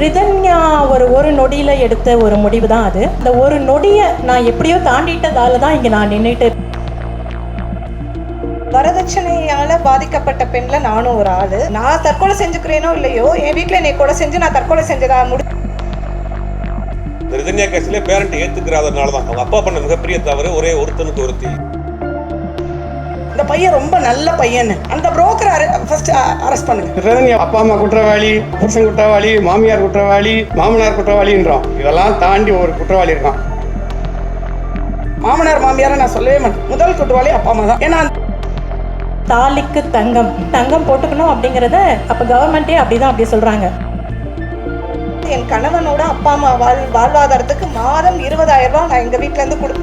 ரிதன்யா ஒரு ஒரு நொடியில் எடுத்த ஒரு முடிவு தான் அது. அந்த ஒரு நொடியை நான் எப்படியோ தாண்டிட்டதால தான் இங்கே நான் நின்றுட்டு வரதட்சணையால் பாதிக்கப்பட்ட பெண்ணில் நானும் ஒரு ஆள். நான் தற்கொலை செஞ்சுக்கிறேனோ இல்லையோ என் வீட்டில் என்னை கொலை செஞ்சு நான் தற்கொலை செஞ்சதா முடி ரிதன்யா கேஸ்ல பேரண்ட் ஏற்றுக்கிறாதனால தான் அவங்க அப்பா பண்ண மிகப்பெரிய தவறு ஒரே ஒருத்தனுக்கு ஒருத்தி. இந்த பையன் ரொம்ப நல்ல பையன் அந்த புரோக்கர் ஃபர்ஸ்ட் அரெஸ்ட் பண்ணுங்க. அப்பா அம்மா குற்றவாளி புருஷன் குற்றவாளி மாமியார் குற்றவாளி மாமனார் குற்றவாளின்றோம் இதெல்லாம் தாண்டி ஒரு குற்றவாளி இருக்கான். மாமனார் மாமியாரை நான் சொல்லவே மாட்டேன். முதல் குற்றவாளி அப்பா அம்மா தான். ஏன்னா தாலிக்கு தங்கம். தங்கம் போட்டுக்கணும் அப்படிங்கிறத அப்போ கவர்மெண்ட்டே அப்படி தான் அப்படி சொல்கிறாங்க என் கணவனோட அப்பா அம்மா வாழ் வாழ்வாதாரத்துக்கு மாதம் இருபதாயிரம் ரூபாய் நான் எங்க வீட்ல இருந்து கொடு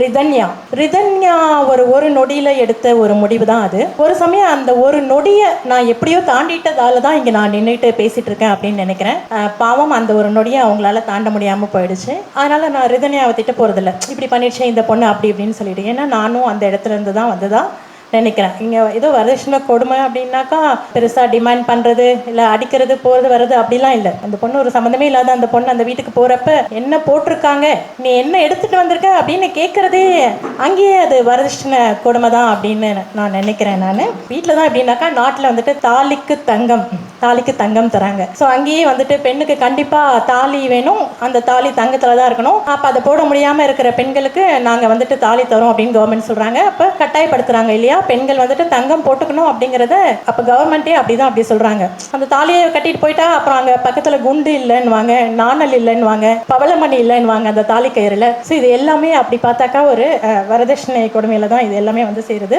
ரிதன்யா. ரிதன்யா ஒரு ஒரு நொடியில் எடுத்த ஒரு முடிவு தான் அது. ஒரு சமயம் அந்த ஒரு நொடியை நான் எப்படியோ தாண்டிட்டதால தான் இங்கே நான் நின்றுட்டு பேசிகிட்டு இருக்கேன் அப்படின்னு நினைக்கிறேன். பாவம் அந்த ஒரு நொடியை அவங்களால தாண்ட முடியாமல் போயிடுச்சு. அதனால் நான் ரிதன்யாவை திட்ட போகிறதில்ல இப்படி பண்ணிடுச்சேன் இந்த பொண்ணு அப்படி இப்படின்னு சொல்லிட்டு. ஏன்னா நானும் அந்த இடத்துல இருந்து தான் வந்ததா. நினைக்கிறேன். இங்கே ஏதோ வரதட்சணை கொடுமை அப்படின்னாக்கா பெருசாக டிமாண்ட் பண்ணுறது இல்லை அடிக்கிறது போகிறது வர்றது அப்படிலாம் இல்லை. அந்த பொண்ணு ஒரு சம்மந்தமே இல்லாத அந்த பொண்ணு அந்த வீட்டுக்கு போகிறப்ப என்ன போட்டிருக்காங்க? நீ என்ன எடுத்துகிட்டு வந்திருக்க அப்படின்னு கேட்குறதே அங்கேயே அது வரதட்சணை கொடுமை தான் அப்படின்னு நான் நினைக்கிறேன் நான். வீட்டில் தான் அப்படின்னாக்கா நாட்டில் வந்துட்டு தாலிக்கு தங்கம். தாலிக்கு தங்கம் தராங்க. ஸோ அங்கேயே வந்துட்டு பெண்ணுக்கு கண்டிப்பாக தாலி வேணும். அந்த தாலி தங்கத்தில் தான் இருக்கணும். அப்போ அதை போட முடியாமல் இருக்கிற பெண்களுக்கு நாங்கள் வந்துட்டு தாலி தரோம் அப்படின்னு கவர்மெண்ட் சொல்கிறாங்க அப்போ கட்டாயப்படுத்துகிறாங்க இல்லையா? பெண்கள் வந்துட்டு தங்கம் போட்டுக்கணும் அப்படிங்கிறத அப்போ கவர்மெண்ட்டே அப்படி தான் அப்படி சொல்கிறாங்க அந்த தாலியை கட்டிட்டு போயிட்டா அப்புறம் அங்கே பக்கத்தில் குண்டு இல்லைன்னுவாங்க நாணல் இல்லைன்னுவாங்க பவளமணி இல்லைன்னுவாங்க அந்த தாலி கயிறில். ஸோ இது எல்லாமே அப்படி பார்த்தாக்கா ஒரு வரதட்சணை கொடுமையில் தான் இது எல்லாமே வந்து சேருது.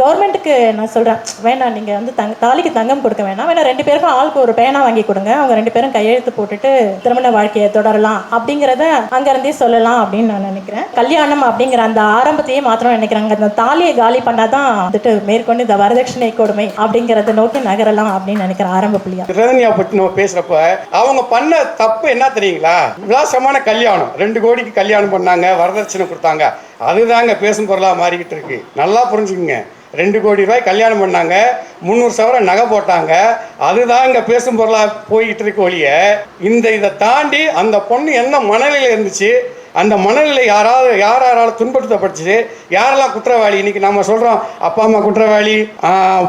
கவர்மெண்ட்டுக்கு நான் சொல்கிறேன் வேணாம் நீங்கள் வந்து தங்க தாலிக்கு தங்கம் கொடுக்க வேணாம். வேணால் ரெண்டு பேருக்கும் ஆளுக்கு ஒரு பேனா வாங்கி கொடுங்க. அவங்க ரெண்டு பேரும் கையெழுத்து போட்டுட்டு திருமண வாழ்க்கையை தொடரலாம் அப்படிங்கிறத அங்கேருந்தே சொல்லலாம் அப்படின்னு நான் நினைக்கிறேன். கல்யாணம் அப்படிங்கிற அந்த ஆரம்பத்தையே மாத்திரம் நினைக்கிறாங்க. அந்த தாலியை காலி பண்ணாதான் வந்துட்டு மேற்கொண்டு இந்த வரதட்சணை கொடுமை அப்படிங்கிறத நோக்கி நகரலாம் அப்படின்னு நினைக்கிறேன் ஆரம்ப புள்ளியா. ரதன்யா பற்றி நம்ம பேசுறப்ப அவங்க பண்ண தப்பு என்ன தெரியுங்களா? விலாசமான கல்யாணம். ரெண்டு கோடிக்கு கல்யாணம் பண்ணாங்க வரதட்சணை கொடுத்தாங்க. அதுதாங்க பேசும் பொருளாக மாறிக்கிட்டு இருக்கு. நல்லா புரிஞ்சுக்குங்க. ரெண்டு கோடி ரூபாய் கல்யாணம் பண்ணாங்க. முந்நூறு சவரம் நகை போட்டாங்க. அதுதான் இங்கே பேசும் பொருளாக போய்கிட்டு இருக்க ஒழிய இந்த இதை தாண்டி அந்த பொண்ணு என்ன மனநிலையில் இருந்துச்சு? அந்த மனநிலை யாராவது யார் யாரால் துன்படுத்தப்பட்டுச்சு யாரெல்லாம் குற்றவாளி? இன்னைக்கு நம்ம சொல்கிறோம் அப்பா அம்மா குற்றவாளி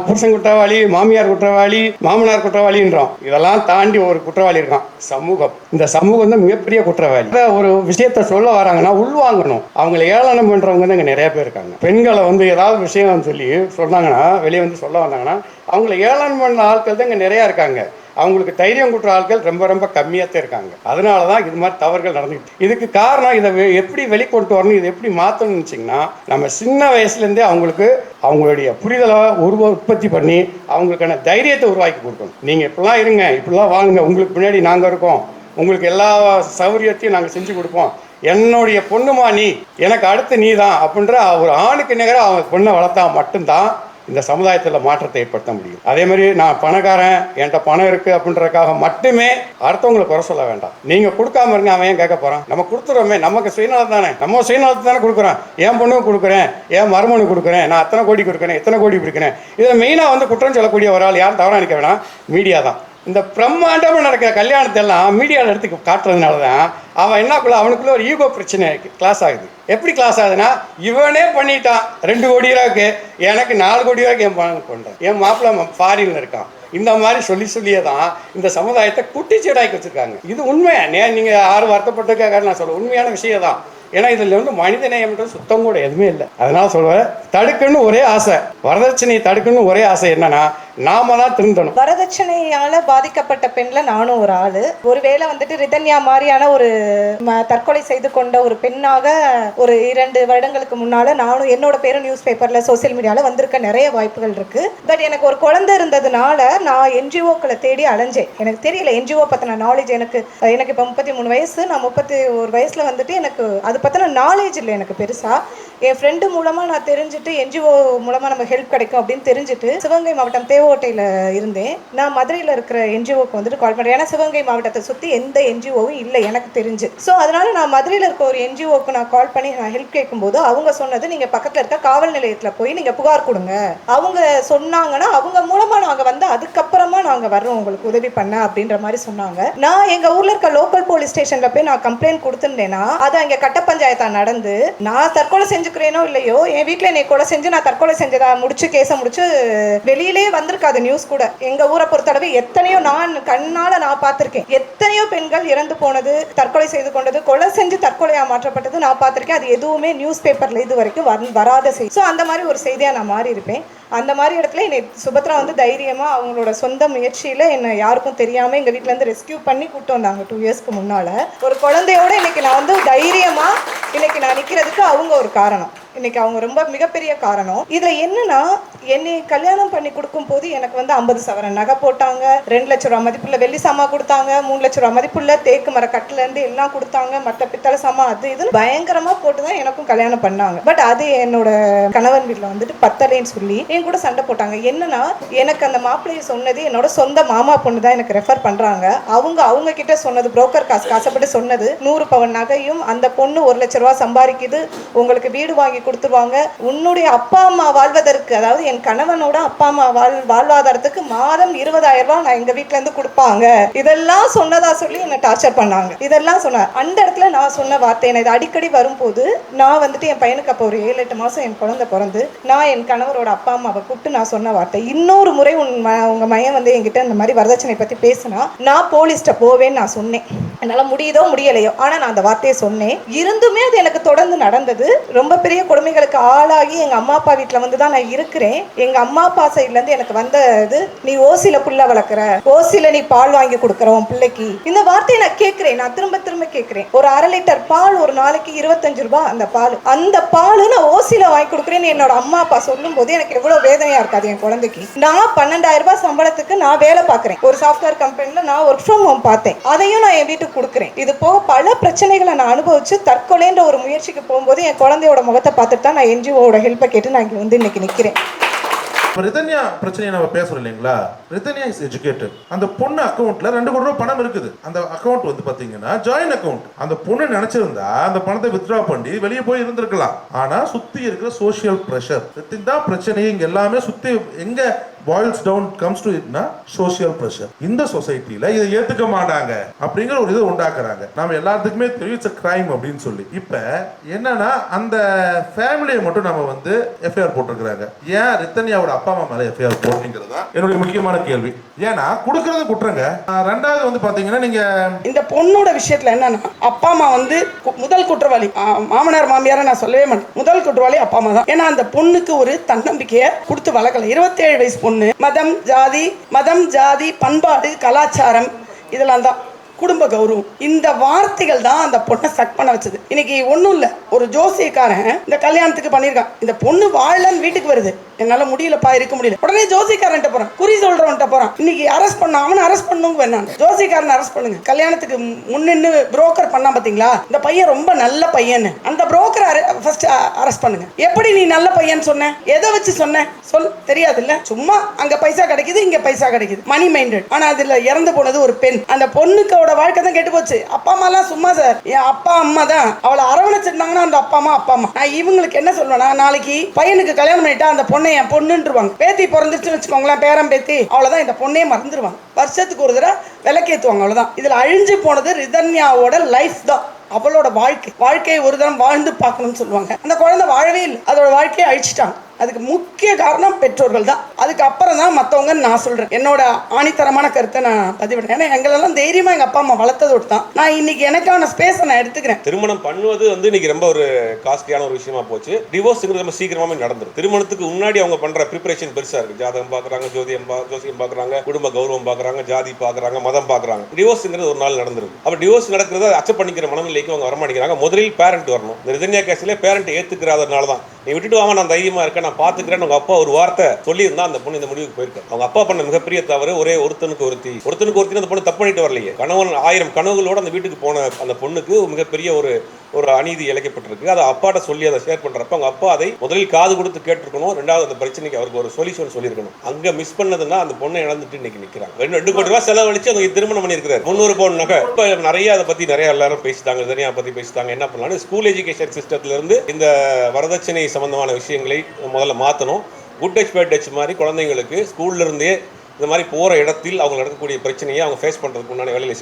புருஷன் குற்றவாளி மாமியார் குற்றவாளி மாமனார் குற்றவாளின்றோம். இதெல்லாம் தாண்டி ஒரு குற்றவாளி இருக்கான். சமூகம். இந்த சமூகம் தான் மிகப்பெரிய குற்றவாளி. ஒரு விஷயத்த சொல்ல வராங்கன்னா உள்வாங்கணும். அவங்களை ஏளனம் பண்ணுறவங்க தான் இங்கே நிறைய பேர் இருக்காங்க. பெண்களை வந்து ஏதாவது விஷயம் சொல்லி சொன்னாங்கன்னா வெளியே வந்து சொல்ல வந்தாங்கன்னா அவங்கள ஏளனம் பண்ண ஆட்கள் தான் இங்கே நிறையா இருக்காங்க. அவங்களுக்கு தைரியம் கொடுக்குற ஆட்கள் ரொம்ப ரொம்ப கம்மியாக தான் இருக்காங்க. அதனால தான் இது மாதிரி தவறுகள் நடந்துக்கிட்டு இதுக்கு காரணம் இதை எப்படி வெளிக்கொண்டு வரணும் இதை எப்படி மாற்றணும்னு நினச்சிங்கன்னா நம்ம சின்ன வயசுலேருந்தே அவங்களுக்கு அவங்களுடைய புரிதலை உருவ உற்பத்தி பண்ணி அவங்களுக்கான தைரியத்தை உருவாக்கி கொடுக்கணும். நீங்கள் இப்படிலாம் இருங்க இப்படிலாம் வாங்குங்க உங்களுக்கு பின்னாடி நாங்கள் இருக்கோம் உங்களுக்கு எல்லா சௌகரியத்தையும் நாங்கள் செஞ்சு கொடுப்போம். என்னுடைய பொண்ணுமா நீ எனக்கு அடுத்து நீ தான் அப்படின்ற ஒரு ஆணுக்கு நிகராக அவங்க பொண்ணை வளர்த்தா மட்டும்தான் இந்த சமுதாயத்தில் மாற்றத்தை ஏற்படுத்த முடியும். அதே மாதிரி நான் பணக்காரன் என்கிட்ட பணம் இருக்குது அப்படின்றதுக்காக மட்டுமே அடுத்தவங்களை குறை சொல்ல வேண்டாம். நீங்கள் கொடுக்காம இருங்க அவன் ஏன் கேட்க போகிறான் நம்ம கொடுத்துறோமே நமக்கு சுயநலம் தானே நம்ம சுயநலத்தை தானே கொடுக்குறேன். என் பொண்ணுக்கு கொடுக்குறேன் என் மருமனுக்கு கொடுக்குறேன் நான் அத்தனை கோடி கொடுக்குறேன் எத்தனை கோடி கொடுக்குறேன் இதில் மெயினாக வந்து குற்றம் சொல்லக்கூடிய ஒரு ஆள் யாரும் தவறாக நினைக்க வேணாம். மீடியா தான். இந்த பிரம்மாண்டமாக நடக்கிற கல்யாணத்தை எல்லாம் மீடியாவில் எடுத்து காட்டுறதுனால தான் அவன் என்னக்குள்ள அவனுக்குள்ள ஒரு ஈகோ பிரச்சனை கிளாஸ் ஆகுது. எப்படி கிளாஸ் ஆகுதுன்னா இவனே பண்ணிட்டான் ரெண்டு கோடி ரூபாய்க்கு எனக்கு நாலு கோடி ரூபாய்க்கு என் பணம் பண்ணுறேன் என் மாப்பிள்ள ஃபாரினில் இருக்கான். இந்த மாதிரி சொல்லி சொல்லியே தான் இந்த சமுதாயத்தை குட்டிச்சீடாக்கி வச்சிருக்காங்க. இது உண்மை. நே நீங்கள் யாரும் வருத்தப்பட்டிருக்காங்க நான் சொல்ல உண்மையான விஷயம் தான் ஏன்னா இதில் வந்து மனித நேயம்ன்றது சுத்தம் கூட எதுவுமே இல்லை. அதனால சொல்கிறேன் தடுக்குன்னு ஒரே ஆசை. வரதட்சணையை தடுக்குன்னு ஒரே ஆசை என்னன்னா நாம தான் திருந்தணும். வரதட்சணையால பாதிக்கப்பட்ட பெண்ல நானும் ஒரு ஆளு. ஒருவேளை வந்துட்டு ரிதன்யா மாதிரியான ஒரு தற்கொலை செய்து கொண்ட ஒரு பெண்ணாக ஒரு இரண்டு வருடங்களுக்கு முன்னால நானும் என்னோட பேரும் நியூஸ் பேப்பர்ல சோசியல் மீடியால வந்திருக்க நிறைய வாய்ப்புகள் இருக்கு. பட் எனக்கு ஒரு குழந்தை இருந்ததுனால நான் என்ஜிஓக்களை தேடி அலைஞ்சேன். எனக்கு தெரியல என்ஜிஓ பத்தின நாலேஜ் எனக்கு எனக்கு இப்போ முப்பத்தி மூணு வயசு. நான் முப்பத்தி ஒரு வயசுல வந்துட்டு எனக்கு அது பத்தின நாலேஜ் இல்லை எனக்கு பெருசா. என் ஃப்ரெண்டு மூலமாக நான் தெரிஞ்சுட்டு என்ஜிஓ மூலமாக நம்ம ஹெல்ப் கிடைக்கும் அப்படின்னு தெரிஞ்சுட்டு சிவகங்கை மாவட்டம் தேவோட்டையில் இருந்தேன். நான் மதுரையில் இருக்கிற என்ஜிஓக்கு வந்துட்டு கால் பண்ணுறேன் ஏன்னா சிவகங்கை மாவட்டத்தை சுற்றி எந்த என்ஜிஓவும் இல்லை எனக்கு தெரிஞ்சு. ஸோ அதனால் நான் மதுரையில் இருக்க ஒரு என்ஜிஓக்கு நான் கால் பண்ணி நான் ஹெல்ப் கேட்கும்போது அவங்க சொன்னது நீங்கள் பக்கத்தில் இருக்க காவல் நிலையத்தில் போய் நீங்கள் புகார் கொடுங்க. அவங்க சொன்னாங்கன்னா அவங்க மூலமாக நாங்கள் வந்து அதுக்கப்புறமா நாங்கள் வர்றோம் உங்களுக்கு உதவி பண்ண அப்படின்ற மாதிரி சொன்னாங்க. நான் எங்கள் ஊரில் இருக்க லோக்கல் போலீஸ் ஸ்டேஷனில் போய் நான் கம்ப்ளைண்ட் கொடுத்துருந்தேன்னா அது அங்கே கட்ட பஞ்சாயத்தாக நடந்து நான் தற்கொலை செஞ்சுக்கிறேனோ இல்லையோ என் வீட்டில் என்னை கொலை செஞ்சு நான் தற்கொலை செஞ்சதா முடிச்சு கேஸை முடிச்சு வெளியிலே வந்திருக்காது நியூஸ் கூட. எங்க ஊரை பொறுத்தளவு எத்தனையோ நான் கண்ணால நான் பார்த்திருக்கேன். எத்தனையோ பெண்கள் இறந்து போனது தற்கொலை செய்து கொண்டது கொலை செஞ்சு தற்கொலையாக மாற்றப்பட்டது நான் பார்த்திருக்கேன். அது எதுவுமே நியூஸ் பேப்பர்ல இது வரைக்கும் வராத செய்தி. ஸோ அந்த மாதிரி ஒரு செய்தியாக நான் மாறி இருப்பேன் அந்த மாதிரி இடத்துல என்னை சுபத்ரா வந்து தைரியமாக அவங்களோட சொந்த முயற்சியில் என்னை யாருக்கும் தெரியாமல் எங்கள் வீட்டிலேருந்து ரெஸ்கியூ பண்ணி கூப்பிட்டு வந்தாங்க டூ இயர்ஸ்க்கு முன்னால். ஒரு குழந்தையோட இன்னைக்கு நான் வந்து தைரியமாக இன்றைக்கி நான் நிற்கிறதுக்கு அவங்க ஒரு காரணம். இன்னைக்கு அவங்க ரொம்ப மிகப்பெரிய காரணம். இதுல என்னன்னா என்னை கல்யாணம் பண்ணி கொடுக்கும் போது எனக்கு வந்து ஐம்பது சவரன் நகை போட்டாங்க ரெண்டு லட்ச ரூபா மதிப்புள்ள வெள்ளி சாமா கொடுத்தாங்க மூணு லட்ச ரூபா மதிப்புள்ள தேக்கு மர கட்டுல இருந்து எல்லாம் கொடுத்தாங்க மற்ற பித்தளை சாமா அது இதுன்னு பயங்கரமா போட்டு தான் எனக்கும் கல்யாணம் பண்ணாங்க. பட் அது என்னோட கணவன் வீட்டுல வந்துட்டு பத்தலைன்னு சொல்லி என் கூட சண்டை போட்டாங்க. என்னன்னா எனக்கு அந்த மாப்பிள்ளைய சொன்னது என்னோட சொந்த மாமா பொண்ணு தான் எனக்கு ரெஃபர் பண்றாங்க. அவங்க அவங்க கிட்ட சொன்னது புரோக்கர் காசு காசப்பட்டு சொன்னது நூறு பவன் நகையும் அந்த பொண்ணு ஒரு லட்ச ரூபா சம்பாதிக்குது உங்களுக்கு வீடு வாங்கி கொடுத்துருவாங்க. உன்னுடைய அப்பா அம்மா வாழ்வதற்கு அதாவது என் கணவனோட அப்பா அம்மா வாழ் வாழ்வாதாரத்துக்கு மாதம் இருபதாயிரம் ரூபாய் நான் எங்க வீட்ல இருந்து கொடுப்பாங்க. இதெல்லாம் சொன்னதா சொல்லி என்னை டார்ச்சர் பண்ணாங்க. இதெல்லாம் சொன்ன அந்த இடத்துல நான் சொன்ன வார்த்தை என்ன இது அடிக்கடி வரும்போது நான் வந்துட்டு என் பையனுக்கு அப்போ ஒரு ஏழு எட்டு மாசம் என் குழந்தை பிறந்து நான் என் கணவரோட அப்பா அம்மாவை கூப்பிட்டு நான் சொன்ன வார்த்தை. இன்னொரு முறை உன் ம- உங்க மையன் வந்து என்கிட்ட இந்த மாதிரி வரதட்சணை பத்தி பேசினா நான் போலீஸ்ட போவேன்னு நான் சொன்னேன். என்னால் முடியுதோ முடியலையோ ஆனால் நான் அந்த வார்த்தையை சொன்னேன். இருந்துமே அது எனக்கு தொடர்ந்து நடந்தது. ரொம்ப பெரிய கொடுமைகளுக்கு ஆளாகி எங்க அம்மா அப்பா வீட்டில் வந்து தான் நான் இருக்கிறேன். எங்க அம்மா அப்பா சைட்ல இருந்து எனக்கு வந்த இது நீ ஓசில புள்ள வளர்க்குற ஓசில நீ பால் வாங்கி கொடுக்குற உன் பிள்ளைக்கு. இந்த வார்த்தையை நான் கேட்கிறேன் நான் திரும்ப திரும்ப கேட்கிறேன். ஒரு அரை லிட்டர் பால் ஒரு நாளைக்கு இருபத்தஞ்சு ரூபாய் அந்த பால். அந்த பால் நான் ஓசில வாங்கி கொடுக்குறேன்னு என்னோட அம்மா அப்பா சொல்லும் போது எனக்கு எவ்வளவு வேதனையா இருக்காது என் குழந்தைக்கு. நான் பன்னெண்டாயிரம் ரூபாய் சம்பளத்துக்கு நான் வேலை பார்க்குறேன். ஒரு சாஃப்ட்வேர் கம்பெனில நான் ஒர்க் ஃப்ரம் ஹோம் பார்த்தேன். அதையும் நான் என் வீட்டுக்கு கொடுக்குறேன். இது போக பல பிரச்சனைகளை நான் அனுபவிச்சு தற்கொலைன்ற ஒரு முயற்சிக்கு போகும்போது என் குழந்தையோட முகத்தை பார்த்துட்டு தான் நான் என்ஜிஓட ஹெல்ப்பை கேட்டு நான் இங்கே வந்து இன்னைக்கு நிற்கிறேன் இப்போ ரிதன்யா பிரச்சனையை நம்ம பேசுறோம் இல்லைங்களா? ரிதன்யா இஸ் எஜுகேட்டட் அந்த பொண்ணு அக்கௌண்ட்ல ரெண்டு கோடி ரூபாய் பணம் இருக்குது. அந்த அக்கௌண்ட் வந்து பாத்தீங்கன்னா ஜாயின் அக்கௌண்ட் அந்த பொண்ணு நினைச்சிருந்தா அந்த பணத்தை வித்ட்ரா பண்ணி வெளியே போய் இருந்திருக்கலாம். ஆனா சுத்தி இருக்கிற சோஷியல் ப்ரெஷர் தான் பிரச்சனையை இங்க எல்லாமே சுத்தி எங்க பாயில்ஸ் டவுன் கம்ஸ் டு இட்னா சோஷியல் ப்ரெஷர் இந்த சொசைட்டியில் இதை ஏத்துக்க மாட்டாங்க அப்படிங்கிற ஒரு இதை உண்டாக்குறாங்க. நம்ம எல்லாத்துக்குமே தெரியும் இட்ஸ் கிரைம் அப்படின்னு சொல்லி. இப்ப என்னன்னா அந்த ஃபேமிலியை மட்டும் நம்ம வந்து எஃப்ஐஆர் போட்டிருக்கிறாங்க. ஏன் ரித்தன்யாவோட அப்பா அம்மா மேல எஃப்ஐஆர் போட்டீங்கிறது தான் என்னுடைய முக்கியமான கேள்வி. ஏன்னா கொடுக்கறது குற்றங்க. ரெண்டாவது வந்து பாத்தீங்கன்னா நீங்க இந்த பொண்ணோட விஷயத்துல என்னன்னா அப்பா அம்மா வந்து கு- முதல் குற்றவாளி. மாமனார் மாமியாரை நான் சொல்லவே மாட்டேன். முதல் குற்றவாளி அப்பா அம்மா தான். ஏன்னா அந்த பொண்ணுக்கு ஒரு தன்னம்பிக்கையை கொடுத்து வளர்க்கல. இருபத்தேழு வயசு பொண்ணு. மதம் ஜாதி மதம் ஜாதி பண்பாடு கலாச்சாரம் இதெல்லாம் தான். குடும்ப கௌரவம். இந்த வார்த்தைகள் தான் அந்த பொண்ணை சக் பண்ண வச்சது. இன்னைக்கு ஒன்றும் இல்லை. ஒரு ஜோசியக்காரன் இந்த கல்யாணத்துக்கு பண்ணியிருக்கான். இந்த பொண்ணு வாழலன்னு வீட்டுக்கு வருது. என்னால் முடியலப்பா இருக்க முடியல. உடனே ஜோசிக்காரன்ட்ட போகிறான் குறி சொல்கிறவன்ட்ட போகிறான் இன்னைக்கு அரெஸ்ட் பண்ண அவனை அரெஸ்ட் பண்ணுங்க வேணாம் ஜோசிக்காரன் அரெஸ்ட் பண்ணுங்க. கல்யாணத்துக்கு முன்னின்னு புரோக்கர் பண்ணா பார்த்தீங்களா இந்த பையன் ரொம்ப நல்ல பையன் அந்த புரோக்கர் ஃபர்ஸ்ட் அரெஸ்ட் பண்ணுங்க. எப்படி நீ நல்ல பையன் சொன்ன? எதை வச்சு சொன்ன? சொல். தெரியாதுல்ல? சும்மா அங்கே பைசா கிடைக்குது இங்கே பைசா கிடைக்குது. மணி மைண்டட் ஆனால் அதில் இறந்து போனது ஒரு பெண். அந்த பொண்ணுக்கோட வாழ்க்கை தான் கெட்டு போச்சு. அப்பா அம்மாலாம் சும்மா சார். என் அப்பா அம்மா தான். அவளை அரவணைச்சிருந்தாங்கன்னா அந்த அப்பா அம்மா அப்பா அம்மா. நான் இவங்களுக்கு என்ன சொல்லுவேன்னா நாளைக்கு பையனுக்கு கல்யாணம் பண்ணிட்டா அந்த பொண்ணை என் பொண்ணுன்றுவாங்க. பேத்தி பிறந்துச்சுன்னு வச்சுக்கோங்களேன் பேரம் பேத்தி. அவ்வளோதான் இந்த பொண்ணே மறந்துடுவாங்க வருஷத்துக்கு ஒரு தடவை விளக்கேற்றுவாங்க அவ்வளோதான் இதில் அழிஞ்சு போனது ரிதன்யாவோட லைஃப் தான். அவளோட வாழ்க்கை. வாழ்க்கையை ஒரு தரம் வாழ்ந்து பார்க்கணும்னு சொல்லுவாங்க. அந்த குழந்தை வாழவே இல்லை. அதோட வாழ்க்கையை அழிச்சிட்டாங்க. அதுக்கு முக்கிய காரணம் பெற்றோர்கள் தான். அதுக்கு அப்புறம் தான் மற்றவங்க நான் சொல்றேன். என்னோட ஆணித்தரமான கருத்தை நான் பதிவிடுறேன். ஏன்னா எங்களெல்லாம் தைரியமா எங்க அப்பா அம்மா வளர்த்ததோடு தான். நான் இன்னைக்கு எனக்கான ஸ்பேஸை நான் எடுத்துக்கிறேன். திருமணம் பண்ணுவது வந்து இன்னைக்கு ரொம்ப ஒரு காஸ்ட்லியான ஒரு விஷயமா போச்சு. டிவோர்ஸுங்கிறது ரொம்ப சீக்கிரமாவே நடந்துரும். திருமணத்துக்கு முன்னாடி அவங்க பண்ற ப்ரிப்பரேஷன் பெருசா இருக்கு. ஜாதகம் பாக்குறாங்க ஜோதியம் ஜோசியம் பாக்குறாங்க குடும்ப கௌரவம் பாக்குறாங்க ஜாதி பாக்குறாங்க மதம் பாக்குறாங்க. டிவோர்ஸுங்கிறது ஒரு நாள் நடந்துரும். அப்ப டிவோர்ஸ் நடக்கிறத அக்செப்ட் பண்ணிக்கிற மனநிலைக்கு அவங்க வரமாட்டேங்கிறாங்க. முதலில் பேரண்ட் வரணும். இந்த ரிதன்யா கேஸ்ல பேரண்ட் ஏத்துக்கிறாதனால தான் நீ விட்டுட்டு வாங்க நான் தைரியமா இருக்கேன் நான் பாத்துக்கிறேன் உங்க அப்பா ஒரு வார்த்தை சொல்லியிருந்தா அந்த பொண்ணு இந்த முடிவுக்கு போயிருக்கு அவங்க அப்பா பண்ண மிகப்பெரிய தவறு ஒரே ஒருத்தனுக்கு ஒருத்தி. ஒருத்தனுக்கு ஒருத்தி அந்த பொண்ணு தப்பு பண்ணிட்டு வரலையே. கணவன் ஆயிரம் கனவுகளோட அந்த வீட்டுக்கு போன அந்த பொண்ணுக்கு மிகப்பெரிய ஒரு ஒரு அநீதி இழைக்கப்பட்டிருக்கு. அதை அப்பாட்ட சொல்லி அதை ஷேர் பண்றப்ப அவங்க அப்பா அதை முதலில் காது கொடுத்து கேட்டிருக்கணும். ரெண்டாவது அந்த பிரச்சனைக்கு அவருக்கு ஒரு சொல்யூஷன் சொல்லியிருக்கணும். அங்க மிஸ் பண்ணதுன்னா அந்த பொண்ணை இழந்துட்டு இன்னைக்கு நிக்கிறாங்க. ரெண்டு ரெண்டு கோடி ரூபாய் செலவழிச்சு அவங்க திருமணம் பண்ணியிருக்கிறார். முந்நூறு பவுன் நகை. இப்போ நிறைய அதை பத்தி நிறைய எல்லாரும் பேசிட்டாங்க. தனியா பத்தி பேசிட்டாங்க. என்ன பண்ணலாம் ஸ்கூல் எஜுகேஷன் சிஸ்டத்துல இருந்து இந்த வரதட்சணை சம்பந்தமான விஷயங்களை முதல்ல மாற்றணும் குட் டச் பேட் டச் மாதிரி குழந்தைங்களுக்கு ஸ்கூல்ல இருந்தே இந்த மாதிரி போகிற இடத்தில் அவங்க நடக்கக்கூடிய பிரச்சனையை அவங்க ஃபேஸ் பண்ணுறதுக்கு உண்டான வேலையில்